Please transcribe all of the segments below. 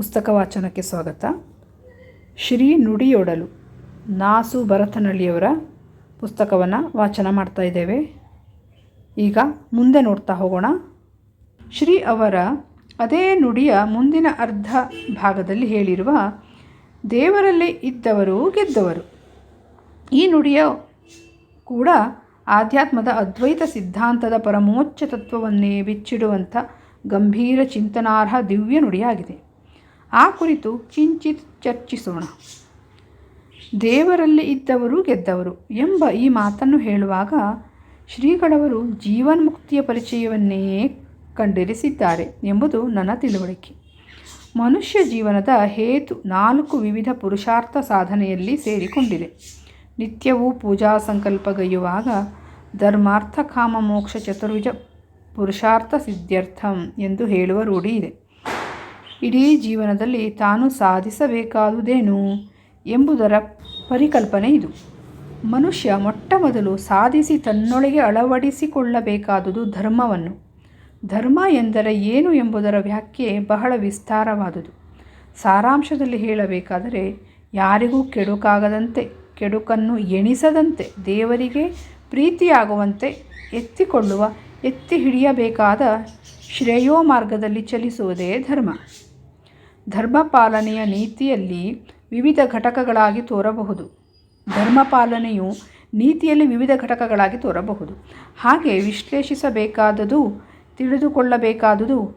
ಪುಸ್ತಕ ವಾಚನಕ್ಕೆ ಸ್ವಾಗತ. ಶ್ರೀ ನುಡಿಯೊಡಲು, ನಾಸು ಭರತನಳ್ಳಿಯವರ ಪುಸ್ತಕವನ್ನು ವಾಚನ ಮಾಡ್ತಾ ಇದ್ದೇವೆ. ಈಗ ಮುಂದೆ ನೋಡ್ತಾ ಹೋಗೋಣ. ಶ್ರೀ ಅವರ ಅದೇ ನುಡಿಯ ಮುಂದಿನ ಅರ್ಧ ಭಾಗದಲ್ಲಿ ಹೇಳಿರುವ, ದೇವರಲ್ಲಿ ಇದ್ದವರು ಗೆದ್ದವರು. ಈ ನುಡಿಯ ಕೂಡ ಆಧ್ಯಾತ್ಮದ ಅದ್ವೈತ ಸಿದ್ಧಾಂತದ ಪರಮೋಚ್ಚ ತತ್ವವನ್ನೇ ಬಿಚ್ಚಿಡುವಂಥ ಗಂಭೀರ ಚಿಂತನಾರ್ಹ ದಿವ್ಯ ನುಡಿಯಾಗಿದೆ. ಆ ಕುರಿತು ಕಿಂಚಿತ್ ಚರ್ಚಿಸೋಣ. ದೇವರಲ್ಲಿ ಇದ್ದವರು ಗೆದ್ದವರು ಎಂಬ ಈ ಮಾತನ್ನು ಹೇಳುವಾಗ ಶ್ರೀಗಳವರು ಜೀವನ್ಮುಕ್ತಿಯ ಪರಿಚಯವನ್ನೇ ಕಂಡಿರಿಸಿದ್ದಾರೆ ಎಂಬುದು ನನ್ನ ತಿಳುವಳಿಕೆ. ಮನುಷ್ಯ ಜೀವನದ ಹೇತು ನಾಲ್ಕು ವಿವಿಧ ಪುರುಷಾರ್ಥ ಸಾಧನೆಯಲ್ಲಿ ಸೇರಿಕೊಂಡಿದೆ. ನಿತ್ಯವೂ ಪೂಜಾ ಸಂಕಲ್ಪಗೈಯುವಾಗ ಧರ್ಮಾರ್ಥ ಕಾಮ ಮೋಕ್ಷ ಚತುರ್ವಿಜ ಪುರುಷಾರ್ಥ ಸಿದ್ಧ್ಯರ್ಥಂ ಎಂದು ಹೇಳುವ ರೂಢಿ ಇದೆ. ಇಡೀ ಜೀವನದಲ್ಲಿ ತಾನು ಸಾಧಿಸಬೇಕಾದುದೇನು ಎಂಬುದರ ಪರಿಕಲ್ಪನೆ ಇದು. ಮನುಷ್ಯ ಮೊಟ್ಟ ಮೊದಲು ಸಾಧಿಸಿ ತನ್ನೊಳಗೆ ಅಳವಡಿಸಿಕೊಳ್ಳಬೇಕಾದುದು ಧರ್ಮವನ್ನು. ಧರ್ಮ ಎಂದರೆ ಏನು ಎಂಬುದರ ವ್ಯಾಖ್ಯೆ ಬಹಳ ವಿಸ್ತಾರವಾದುದು. ಸಾರಾಂಶದಲ್ಲಿ ಹೇಳಬೇಕಾದರೆ, ಯಾರಿಗೂ ಕೆಡುಕಾಗದಂತೆ, ಕೆಡುಕನ್ನು ಎಣಿಸದಂತೆ, ದೇವರಿಗೆ ಪ್ರೀತಿಯಾಗುವಂತೆ ಎತ್ತಿಕೊಳ್ಳುವ, ಎತ್ತಿ ಹಿಡಿಯಬೇಕಾದ ಶ್ರೇಯೋ ಮಾರ್ಗದಲ್ಲಿ ಚಲಿಸುವುದೇ ಧರ್ಮ. ಧರ್ಮ ಪಾಲನೆಯ ನೀತಿಯಲ್ಲಿ ವಿವಿಧ ಘಟಕಗಳಾಗಿ ತೋರಬಹುದು. ಧರ್ಮಪಾಲನೆಯು ನೀತಿಯಲ್ಲಿ ವಿವಿಧ ಘಟಕಗಳಾಗಿ ತೋರಬಹುದು. ಹಾಗೆ ವಿಶ್ಲೇಷಿಸಬೇಕಾದದು, ತಿಳಿದುಕೊಳ್ಳಬೇಕಾದುದು,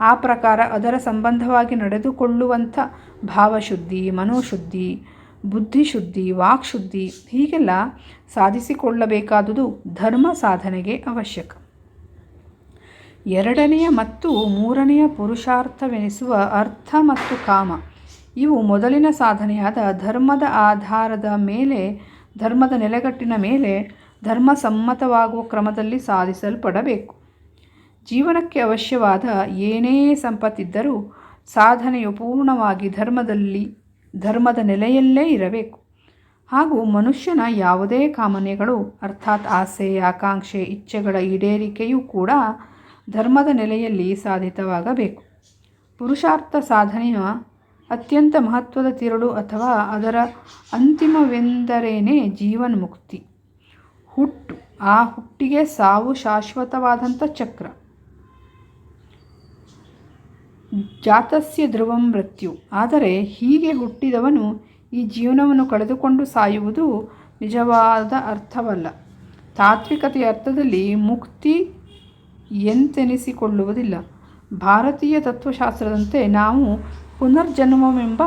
ಆ ಪ್ರಕಾರ ಅದರ ಸಂಬಂಧವಾಗಿ ನಡೆದುಕೊಳ್ಳುವಂಥ ಭಾವಶುದ್ಧಿ, ಮನೋಶುದ್ಧಿ, ಬುದ್ಧಿಶುದ್ಧಿ, ವಾಕ್ಶುದ್ಧಿ ಹೀಗೆಲ್ಲ ಸಾಧಿಸಿಕೊಳ್ಳಬೇಕಾದುದು ಧರ್ಮ ಸಾಧನೆಗೆ ಅವಶ್ಯಕ. ಎರಡನೆಯ ಮತ್ತು ಮೂರನೆಯ ಪುರುಷಾರ್ಥವೆನಿಸುವ ಅರ್ಥ ಮತ್ತು ಕಾಮ. ಇವು ಮೊದಲಿನ ಸಾಧನೆಯಾದ ಧರ್ಮದ ಆಧಾರದ ಮೇಲೆ, ಧರ್ಮದ ನೆಲೆಗಟ್ಟಿನ ಮೇಲೆ ಧರ್ಮ ಸಮ್ಮತವಾಗುವ ಕ್ರಮದಲ್ಲಿ ಸಾಧಿಸಲ್ಪಡಬೇಕು. ಜೀವನಕ್ಕೆ ಅವಶ್ಯವಾದ ಏನೇ ಸಂಪತ್ತಿದ್ದರೂ ಸಾಧನೆಯು ಪೂರ್ಣವಾಗಿ ಧರ್ಮದಲ್ಲಿ, ಧರ್ಮದ ನೆಲೆಯಲ್ಲೇ ಇರಬೇಕು. ಹಾಗೂ ಮನುಷ್ಯನ ಯಾವುದೇ ಕಾಮನೆಗಳು, ಅರ್ಥಾತ್ ಆಸೆ, ಆಕಾಂಕ್ಷೆ, ಇಚ್ಛೆಗಳ ಈಡೇರಿಕೆಯೂ ಕೂಡ ಧರ್ಮದ ನೆಲೆಯಲ್ಲಿ ಸಾಧಿತವಾಗಬೇಕು. ಪುರುಷಾರ್ಥ ಸಾಧನೆಯ ಅತ್ಯಂತ ಮಹತ್ವದ ತಿರುಳು ಅಥವಾ ಅದರ ಅಂತಿಮವೆಂದರೇನೇ ಜೀವನ್ಮುಕ್ತಿ. ಹುಟ್ಟು, ಆ ಹುಟ್ಟಿಗೆ ಸಾವು ಶಾಶ್ವತವಾದಂಥ ಚಕ್ರ. ಜಾತಸ್ಯ ಧ್ರುವಂ ಮೃತ್ಯು. ಆದರೆ ಹೀಗೆ ಹುಟ್ಟಿದವನು ಈ ಜೀವನವನ್ನು ಕಳೆದುಕೊಂಡು ಸಾಯುವುದು ನಿಜವಾದ ಅರ್ಥವಲ್ಲ. ತಾತ್ವಿಕತೆಯ ಅರ್ಥದಲ್ಲಿ ಮುಕ್ತಿ ಎಂತೆನಿಸಿಕೊಳ್ಳುವುದಿಲ್ಲ. ಭಾರತೀಯ ತತ್ವಶಾಸ್ತ್ರದಂತೆ ನಾವು ಪುನರ್ಜನ್ಮವೆಂಬ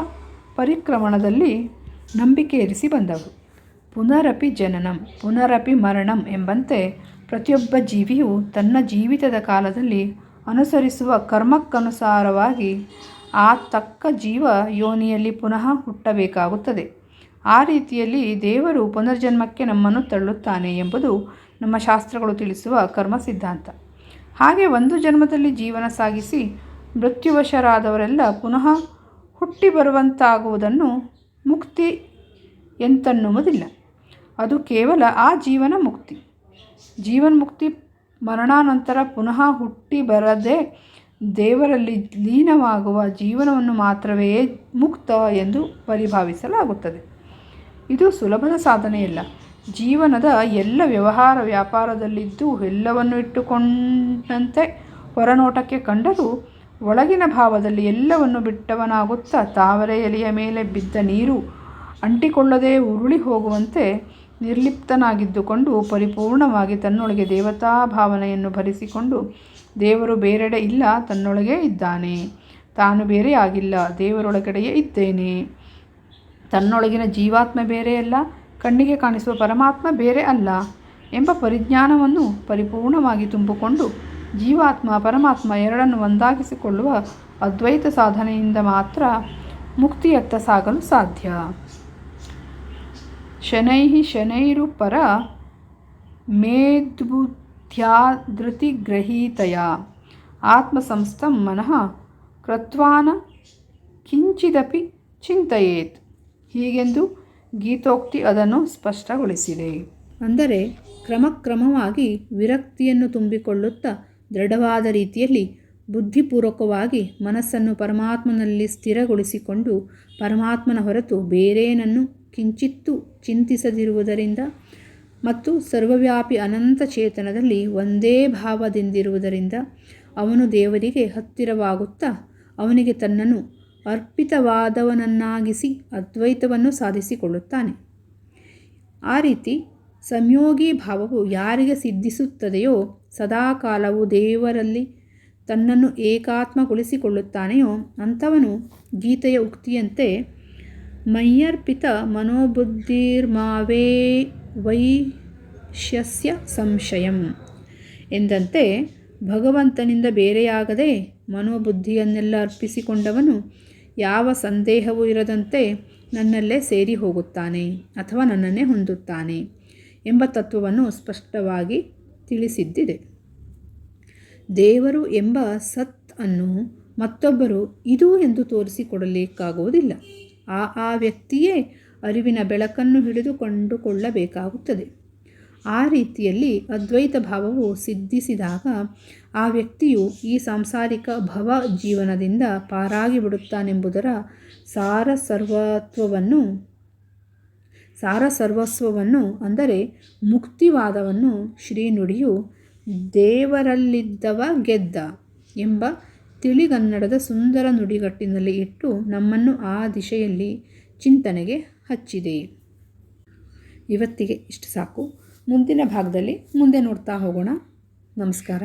ಪರಿಕ್ರಮಣದಲ್ಲಿ ನಂಬಿಕೆ ಇರಿಸಿ ಬಂದವರು ಪುನರಪಿ ಜನನಂ, ಪುನರಪಿ ಮರಣಂ ಎಂಬಂತೆ ಪ್ರತಿಯೊಬ್ಬ ಜೀವಿಯು ತನ್ನ ಜೀವಿತದ ಕಾಲದಲ್ಲಿ ಅನುಸರಿಸುವ ಕರ್ಮಕ್ಕನುಸಾರವಾಗಿ ಆ ತಕ್ಕ ಜೀವ ಯೋನಿಯಲ್ಲಿ ಪುನಃ ಹುಟ್ಟಬೇಕಾಗುತ್ತದೆ. ಆ ರೀತಿಯಲ್ಲಿ ದೇವರು ಪುನರ್ಜನ್ಮಕ್ಕೆ ನಮ್ಮನ್ನು ತಳ್ಳುತ್ತಾನೆ ಎಂಬುದು ನಮ್ಮ ಶಾಸ್ತ್ರಗಳು ತಿಳಿಸುವ ಕರ್ಮ ಸಿದ್ಧಾಂತ ಹಾಗೆ ಒಂದು ಜನ್ಮದಲ್ಲಿ ಜೀವನ ಸಾಗಿಸಿ ಮೃತ್ಯುವಶರಾದವರೆಲ್ಲ ಪುನಃ ಹುಟ್ಟಿ ಬರುವಂತಾಗುವುದನ್ನು ಮುಕ್ತಿ ಎಂತನ್ನುವುದಿಲ್ಲ. ಅದು ಕೇವಲ ಆ ಜೀವನ ಮುಕ್ತಿ. ಜೀವನ್ಮುಕ್ತಿ ಮರಣಾನಂತರ ಪುನಃ ಹುಟ್ಟಿ ಬರದೆ ದೇವರಲ್ಲಿ ಲೀನವಾಗುವ ಜೀವನವನ್ನು ಮಾತ್ರವೇ ಮುಕ್ತ ಎಂದು ಪರಿಭಾವಿಸಲಾಗುತ್ತದೆ. ಇದು ಸುಲಭದ ಸಾಧನೆಯಲ್ಲ. ಜೀವನದ ಎಲ್ಲ ವ್ಯವಹಾರ ವ್ಯಾಪಾರದಲ್ಲಿದ್ದು ಎಲ್ಲವನ್ನು ಇಟ್ಟುಕೊಂಡಂತೆ ಹೊರನೋಟಕ್ಕೆ ಕಂಡರೂ ಒಳಗಿನ ಭಾವದಲ್ಲಿ ಎಲ್ಲವನ್ನು ಬಿಟ್ಟವನಾಗುತ್ತಾ ತಾವರೆ ಎಲೆಯ ಮೇಲೆ ಬಿದ್ದ ನೀರು ಅಂಟಿಕೊಳ್ಳದೆ ಉರುಳಿ ಹೋಗುವಂತೆ ನಿರ್ಲಿಪ್ತನಾಗಿದ್ದುಕೊಂಡು ಪರಿಪೂರ್ಣವಾಗಿ ತನ್ನೊಳಗೆ ದೇವತಾ ಭಾವನೆಯನ್ನು ಭರಿಸಿಕೊಂಡು ದೇವರು ಬೇರೆಡೆ ಇಲ್ಲ, ತನ್ನೊಳಗೆ ಇದ್ದಾನೆ. ತಾನು ಬೇರೆ ಆಗಿಲ್ಲ, ದೇವರೊಳಗಡೆಯೇ ಇದ್ದೇನೆ. ತನ್ನೊಳಗಿನ ಜೀವಾತ್ಮ ಬೇರೆಯಲ್ಲ ಕಣ್ಣಿಗೆ ಕಾಣಿಸುವ ಪರಮಾತ್ಮ ಬೇರೆ ಅಲ್ಲ ಎಂಬ ಪರಿಜ್ಞಾನವನ್ನು ಪರಿಪೂರ್ಣವಾಗಿ ತುಂಬಿಕೊಂಡು ಜೀವಾತ್ಮ, ಪರಮಾತ್ಮ ಎರಡನ್ನು ಒಂದಾಗಿಸಿಕೊಳ್ಳುವ ಅದ್ವೈತ ಸಾಧನೆಯಿಂದ ಮಾತ್ರ ಮುಕ್ತಿಯತ್ತ ಸಾಗಲು ಸಾಧ್ಯ. ಶನೈ ಶನೈರು ಪರ ಮೇದ್ಬುದ್ಧ್ಯಾಧೃತಿಗ್ರಹೀತಯ ಆತ್ಮಸಂಸ್ಥಂ ಮನಃ ಕೃತ್ವಾನ ಕಿಂಚಿದಪಿ ಚಿಂತೆಯೇತ್. ಹೀಗೆಂದು ಗೀತೋಕ್ತಿ ಅದನ್ನು ಸ್ಪಷ್ಟಗೊಳಿಸಿದೆ. ಅಂದರೆ ಕ್ರಮಕ್ರಮವಾಗಿ ವಿರಕ್ತಿಯನ್ನು ತುಂಬಿಕೊಳ್ಳುತ್ತಾ ದೃಢವಾದ ರೀತಿಯಲ್ಲಿ ಬುದ್ಧಿಪೂರ್ವಕವಾಗಿ ಮನಸ್ಸನ್ನು ಪರಮಾತ್ಮನಲ್ಲಿ ಸ್ಥಿರಗೊಳಿಸಿಕೊಂಡು ಪರಮಾತ್ಮನ ಹೊರತು ಬೇರೇನನ್ನು ಕಿಂಚಿತ್ತು ಚಿಂತಿಸದಿರುವುದರಿಂದ ಮತ್ತು ಸರ್ವವ್ಯಾಪಿ ಅನಂತ ಚೇತನದಲ್ಲಿ ಒಂದೇ ಭಾವದಿಂದಿರುವುದರಿಂದ ಅವನು ದೇವರಿಗೆ ಹತ್ತಿರವಾಗುತ್ತಾ ಅವನಿಗೆ ತನ್ನನ್ನು ಅರ್ಪಿತವಾದವನನ್ನಾಗಿಸಿ ಅದ್ವೈತವನ್ನು ಸಾಧಿಸಿಕೊಳ್ಳುತ್ತಾನೆ. ಆ ರೀತಿ ಸಂಯೋಗಿ ಭಾವವು ಯಾರಿಗೆ ಸಿದ್ಧಿಸುತ್ತದೆಯೋ ಸದಾಕಾಲವು ದೇವರಲ್ಲಿ ತನ್ನನ್ನು ಏಕಾತ್ಮಗೊಳಿಸಿಕೊಳ್ಳುತ್ತಾನೆಯೋ ಅಂಥವನು ಗೀತೆಯ ಉಕ್ತಿಯಂತೆ ಮಯ್ಯರ್ಪಿತ ಮನೋಬುದ್ಧಿರ್ಮಾವೇ ವೈಶ್ಯಸ್ಯ ಸಂಶಯಂ ಎಂದಂತೆ ಭಗವಂತನಿಂದ ಬೇರೆಯಾಗದೆ ಮನೋಬುದ್ಧಿಯನ್ನೆಲ್ಲ ಅರ್ಪಿಸಿಕೊಂಡವನು ಯಾವ ಸಂದೇಹವೂ ಇರದಂತೆ ನನ್ನಲ್ಲೇ ಸೇರಿ ಹೋಗುತ್ತಾನೆ ಅಥವಾ ನನ್ನನ್ನೇ ಹೊಂದುತ್ತಾನೆ ಎಂಬ ತತ್ವವನ್ನು ಸ್ಪಷ್ಟವಾಗಿ ತಿಳಿಸಿದ್ದಿದೆ. ದೇವರು ಎಂಬ ಸತ್ ಅನ್ನು ಮತ್ತೊಬ್ಬರು ಇದು ಎಂದು ತೋರಿಸಿಕೊಡಲಿಕ್ಕಾಗುವುದಿಲ್ಲ. ಆ ಆ ವ್ಯಕ್ತಿಯೇ ಅರಿವಿನ ಬೆಳಕನ್ನು ಹಿಡಿದುಕೊಂಡುಕೊಳ್ಳಬೇಕಾಗುತ್ತದೆ ಆ ರೀತಿಯಲ್ಲಿ ಅದ್ವೈತ ಭಾವವು ಸಿದ್ಧಿಸಿದಾಗ ಆ ವ್ಯಕ್ತಿಯು ಈ ಸಾಂಸಾರಿಕ ಭವ ಜೀವನದಿಂದ ಪಾರಾಗಿ ಬಿಡುತ್ತಾನೆಂಬುದರ ಸಾರ ಸರ್ವತ್ವವನ್ನು ಸಾರ ಸರ್ವಸ್ವವನ್ನು ಅಂದರೆ ಮುಕ್ತಿವಾದವನ್ನು ಶ್ರೀನುಡಿಯು ದೇವರಲ್ಲಿದ್ದವ ಗೆದ್ದ ಎಂಬ ತಿಳಿಗನ್ನಡದ ಸುಂದರ ನುಡಿಗಟ್ಟಿನಲ್ಲಿ ಇಟ್ಟು ನಮ್ಮನ್ನು ಆ ದಿಶೆಯಲ್ಲಿ ಚಿಂತನೆಗೆ ಹಚ್ಚಿದೆ. ಇವತ್ತಿಗೆ ಇಷ್ಟು ಸಾಕು. ಮುಂದಿನ ಭಾಗದಲ್ಲಿ ಮುಂದೆ ನೋಡ್ತಾ ಹೋಗೋಣ. ನಮಸ್ಕಾರ.